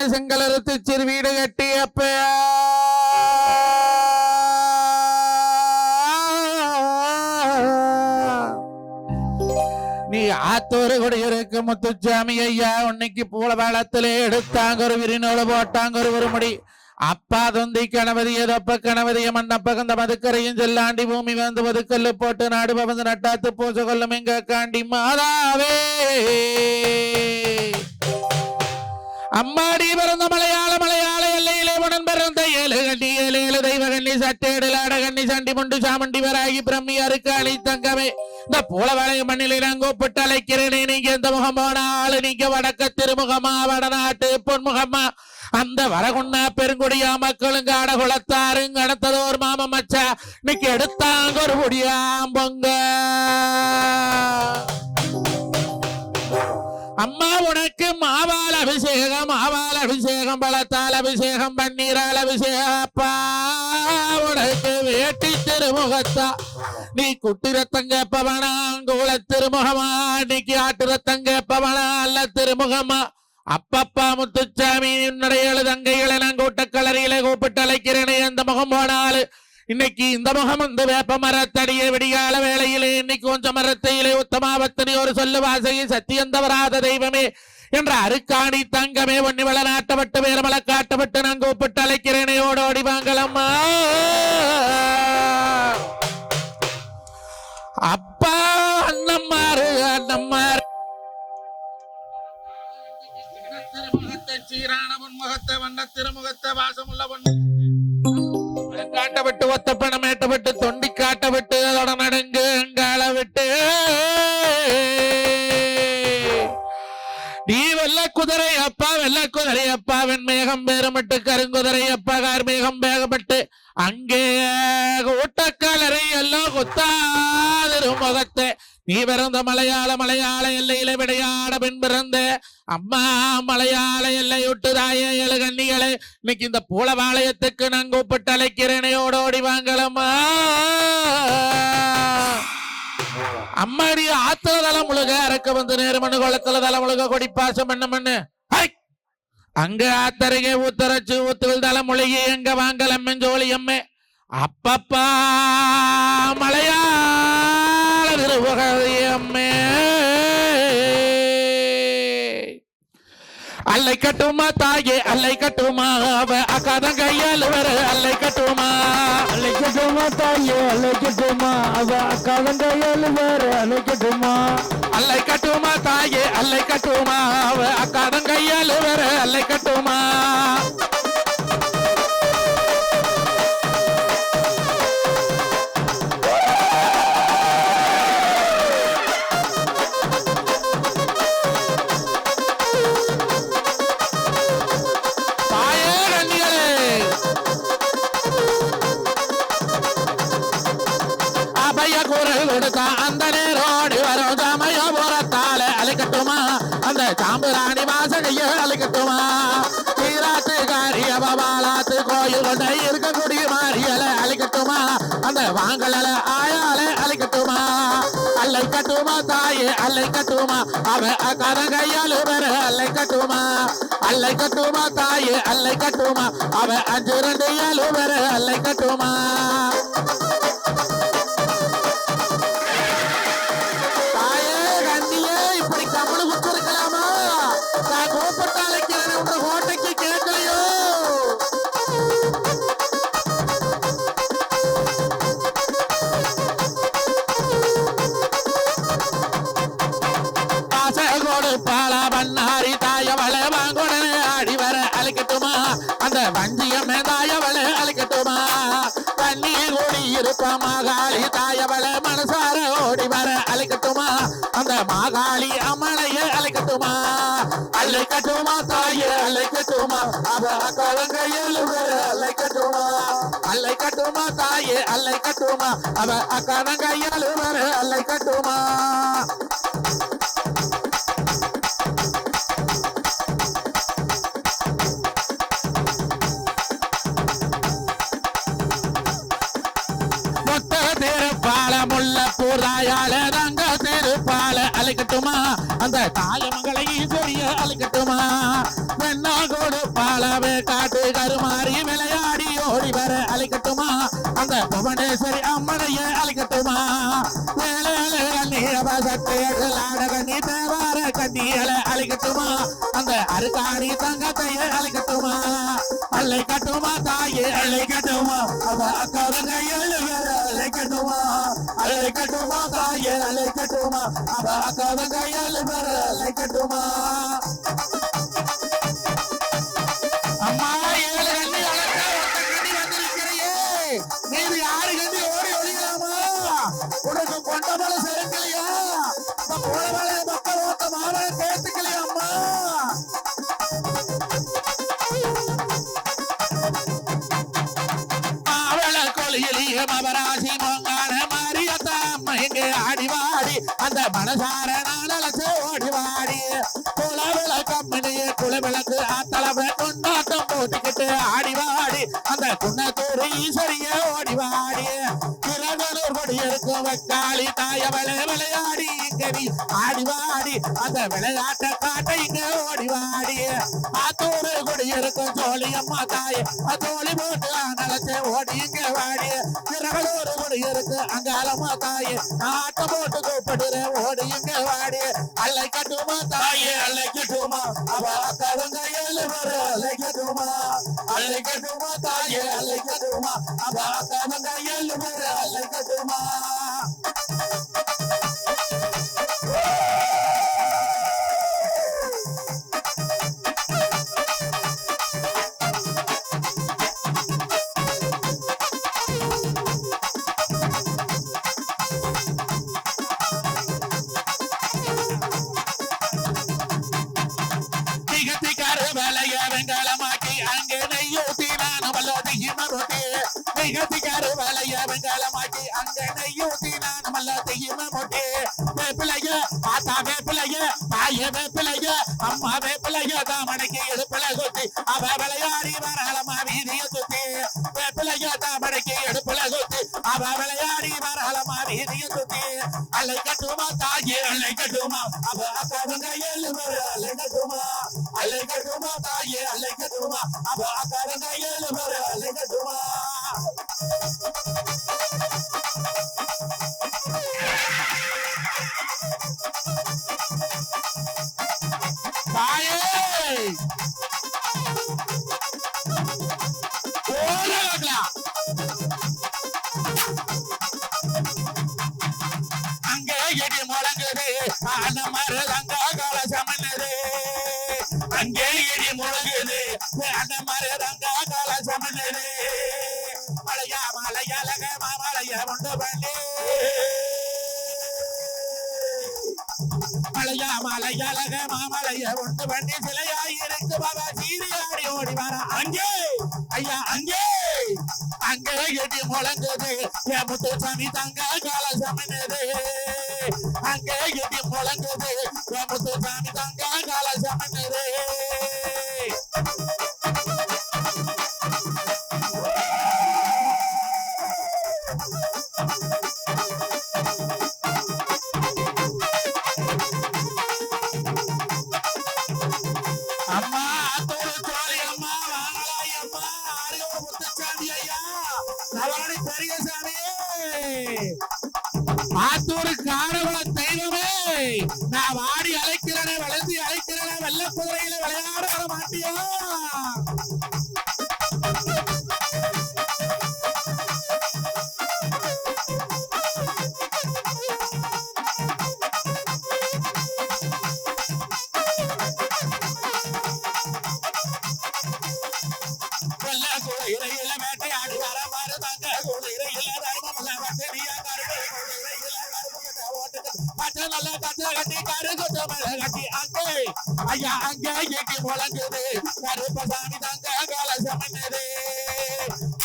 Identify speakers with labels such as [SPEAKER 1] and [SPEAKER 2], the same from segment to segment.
[SPEAKER 1] செங்கலறுத்து சிறு வீடு கட்டியப்ப. நீ ஆத்தோரு கூட குடியிருக்க முத்துச்சாமி ஐயா உன்னைக்கு பூல வேளத்திலே எடுத்தாங்க ஒரு விரிநூல போட்டாங்க ஒரு ஒருமுடி அப்பா தொந்தி கணபதி ஏதப்ப கணபதிய மண்ணப்ப கந்த மதுக்கரையும் செல்லாண்டி பூமி வந்து மதுக்கல்லு போட்டு நாடு பவந்து நட்டாத்து பூச கொள்ளும் எங்க காண்டி மாதாவே. அம்மாடி பிறந்த மலையாள மலையாள எல்லையிலே உடன் பிறந்த ஏழு கண்ணி ஏழு ஏழு தெய்வ கண்ணி சட்டேடு லாட கண்ணி சண்டி முண்டு சாமண்டி வராகி பிரம்மி அருக்காளி தங்கமே இந்த பூல மண்ணில் நான் அழைக்கிறேனே நீங்க இந்த முகமான ஆளு? நீங்க வடக்க திருமுகமா வடநாட்டு பொன்முகமா? அந்த வரகுண்ணா பெருங்குடியா மக்களும் மாம மச்சா. இன்னைக்கு எடுத்தாங்க ஒரு பொங்க. அம்மா உனக்கு மாவால் அபிஷேகம் ஆவால் அபிஷேகம் பலத்தால் அபிஷேகம் பன்னீரால் அபிஷேகம். அப்பா உனக்கு வேட்டி திருமுகத்தா? நீ குட்டி ரத்தம் கேப்பவனா அங்குல திருமுகமா? இன்னைக்கு ஆட்டு ரத்தம் கேப்பவனா அல்ல திருமுகமா? அப்பப்பா முத்துச்சாமி உன்னுடைய ஏழு தங்கைகளை நான் கூட்ட கலரியில கூப்பிட்டு அழைக்கிறேனே அந்த முகம் போனாலு இன்னைக்கு இந்த முகம் இந்த வேப்ப மரத்தடியே விடிகால வேளையிலே இன்னைக்கு கொஞ்சம் மரத்தையிலே உத்தமாபத்தனி ஒரு சொல்லு வாசகி சத்தியந்தவராத தெய்வமே என்ற அருக்காணி தங்கமே ஒன்னி வள நாட்டப்பட்டு வேரமல காட்டப்பட்டு நான் கூப்பிட்டு அழைக்கிறேனே. ஓடோடி வாங்கலம்மா. அப்பா அண்ணம்மாரு அண்ணம்மாரு. திருமுகத்தை சீரான முன்முகத்தை வண்ண திருமுகத்தை வாசமுள்ள பொண்ணு காட்டப்பட்டு ஒத்தப்பணம் ஏட்டப்பட்டு தொண்டி காட்டப்பட்டு அதோட நடங்கு அங்கால விட்டு. நீ வெள்ள குதிரை அப்பா வெள்ள குதிரை அப்பா வெண்மேகம் பேரமட்டு கருங்குதிரை அப்பா கார்மேகம் வேகப்பட்டு அங்கே ஊட்டக்காலரை எல்லாம் கொத்தாதிரு முகத்தை நீ பிறந்த மலையாள மலையாள எல்லையில விடையாட பெண் பிறந்த. அம்மா மலையாள எல்லை விட்டுதாய ஏழு கண்ணிகளே இன்னைக்கு இந்த பூலவாளையத்துக்கு நான் கூப்பிட்டு அழைக்கிறேனையோட ஓடி வாங்கலம்மா. அம்மாடி ஆத்துல தலை முழுக அறக்க வந்து நேருமண்ணு குளத்துல தலை முழுக கொடி பாசம் என்ன மண்ணு அங்க ஆத்தருகே ஊத்தரச்சு ஊத்துவில் தலை முழுகி எங்க வாங்கலம்மன் ஜோலி அம்மே அப்பப்பா மலையாள திருவகதி அம்மே அல்லை கட்டுமா தாயே அல்லை கட்டுமா? அவ அக்காதன் கையால் வர அல்லை கட்டுமா?
[SPEAKER 2] அழைக்கட்டுமா தாயே அழைக்கட்டுமா அவ அக்காதன் கையால் வேற அழைக்கட்டுமா
[SPEAKER 1] அல்லை கட்டுமா தாயே அல்லை கட்டுமா? அவ அக்காதன் கையால் வர அல்லை கட்டுமா? அந்த சாம்பராணி வாசகைய அழைக்கட்டுமா தீராத்து காரிய பபாலாத்து கோயில் கொண்டை இருக்கக்கூடிய மாரியல அழைக்கட்டுமா அந்த வாங்கல ஆயால அழைக்கட்டுமா அல்லை கட்டுமா தாயே அல்லை கட்டுமா? அவ கரகையால் வர அல்லை கட்டுமா? அல்லை கட்டுமா தாயே அல்லை கட்டுமா? அவ அஞ்சு ரெண்டு ஏழு பெற அல்லை கட்டுமா? கூடி மாகாளி தாயவளை மனசார ஓடி வர அழைக்கட்டுமா அந்த மாகாளி அம்மனைய அழைக்கட்டுமா அழைக்கட்டுமா தாய அழைக்கட்டுமா அவ அக்கவங்க வர அழைக்கட்டுமா அழைக்கட்டுமா தாயே அழைக்கட்டுமா அவ அக்கவங்க வர அழைக்கட்டுமா ஊராயால நாங்க திருப்பால அழைக்கட்டுமா அந்த தாயமங்களை ஈஸ்வரிய அழைக்கட்டுமா வெண்ணா கொடுப்பாலவே காட்டு கருமாறி விளையாடி ஓடி வர அழைக்கட்டுமா அந்த புவனேஸ்வரி அம்மனைய அழைக்கட்டுமா சத்திய கட்டியலை அழைக்கட்டுமா? அந்த அருகாணி தங்கத்தையே அழைக்கட்டுமா? அலை கட்டுமா தாயே அலை கட்டுமா? அவ அக்காவங்க ஏழு பேர் அழைக்கட்டுமா? அலை கட்டுமா தாயே அலை கட்டுமா அவ அக்காவங்க ஏழு பேர் அழைக்கட்டுமா? அம்மா ஆடிவாடி அந்த மனசார நாளச்சு ஓடிவாடி குலவிள கம்பெனியே குலவிளக்கு ஆத்தளவ கொண்டாட்டம் போட்டுக்கிட்டு ஆடிவாடி அந்த குன்னத்தூர் ஈஸ்வரிய ஓடிவாடி திரகனூர் கொடி இருக்கும் வெக்காளி தாயவளை விளையாடி இங்க நீ ஆடிவாடி அந்த விளையாட்ட காட்ட இங்க ஓடிவாடி ஆத்தூர் கொடி இருக்கும் சோழி அம்மா தாய். தோழி போட்டு நலச்சே ஓடி இங்க வாடி. திரகனூர் கொடி இருக்கு அங்காளம்மா தாய். ஆட்ட போட்டு கூப்பிடுற ஓடி இங்க வாடி. அல்லை கட்டுமா தாயே அல்லை கட்டுமா? அவ கருங்க ஏழு பேரு அல்லை கட்டுமா? அல்லை கட்டுமா தாயே அல்லை கட்டுமா? அவ கருங்க ஏழு பேரு அல்லை கட்டுமா? திகத்திக்காரு வேலைய வெங்காலமாக்கி அங்கனையும் தீனா நம்மள வல்லது மொட்டி வேப்பிலைய தாத்தா வேப்பிலைய தாய வேப்பிலைய அம்மா வேப்பிலைய தாமடைக்கு எடுப்பில சுத்தி அவ விளையாடி வரலமா வீதிய சுத்தி. வேப்பிலைய தாமடைக்கு எடுப்பில சுத்தி அவ விளையாடி வரலமா வீதிய சுத்தி. அல்லை கட்டுமா தாயே அல்லை கட்டுமா அவ அக்காவங்க ஏழு அங்கே எடி முழங்குது ஆன அழக மாமலைய உண்டு பண்ணி சிலையாயிருக்கு பாபா சீரியாடி ஓடி வர. அங்கே! ஐயா அங்கே! அங்கே எட்டி முழங்குது. என் முத்துசாமி தங்க காலசமனது அங்கே எட்டி முழங்குது. கருப்பசாமி தங்க சமந்தது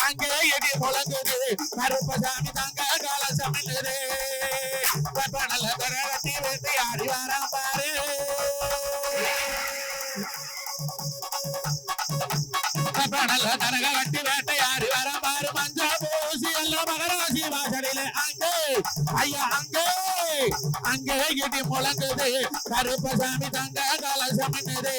[SPEAKER 1] அங்கே எட்டி முழங்குது. கருப்பசாமி தங்க சமந்தது வெப்பநல்ல தர வந்து வேட்டையாடி வரான் பாரு. நல்ல தரக வட்டி வேட்டை வேட்டையாடி வர பாரு. மஞ்ச பூசி எல்லாம் மகராசி வாசலில. அங்கே ஐயா அங்கே அங்கே இடி முழங்குது. கருப்பசாமி தங்க கலசமன்னது